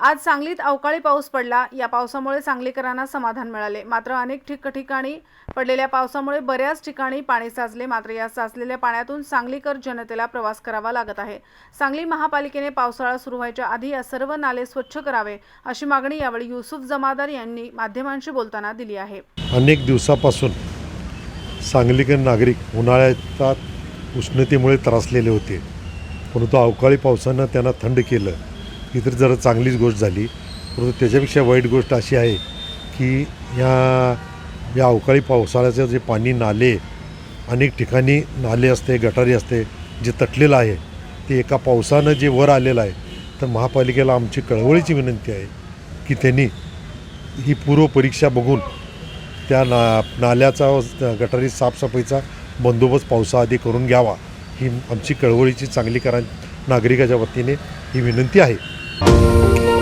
आज सांगलीत अवकाळी पाऊस पडला. या पावसामुळे सांगलीकरांना समाधान मिळाले. मात्र अनेक ठिकठिकाणी पडलेल्या पावसामुळे बऱ्याच ठिकाणी पाणी साचले. मात्र या साचलेल्या पाण्यातून सांगलीकर जनतेला प्रवास करावा लागत आहे. सांगली महापालिकेने पावसाळा सुरू व्हायच्या आधी या सर्व नाले स्वच्छ करावे अशी मागणी यावेळी युसुफ जमादार यांनी माध्यमांशी बोलताना दिली आहे. अनेक दिवसापासून सांगलीकर नागरिक उन्हाळ्याच्या उष्णतेमुळे त्रासलेले होते. परंतु अवकाळी पावसानं त्यांना थंड केलं. ही तर जरा चांगलीच गोष्ट झाली. परंतु त्याच्यापेक्षा वाईट गोष्ट अशी आहे की या या अवकाळी पावसाळ्याचं जे पाणी नाले अनेक ठिकाणी नाले असते गटारी असते जे तटलेलं आहे ते एका पावसानं जे वर आलेलं आहे तर महापालिकेला आमची कळवळीची विनंती आहे की त्यांनी ही पूर्वपरीक्षा बघून त्या ना नाल्याचा गटारी साफसफाईचा बंदोबस्त पावसाआधी करून घ्यावा ही आमची कळवळीची चांगली करा नागरिकाच्या वतीने ही विनंती आहे. Música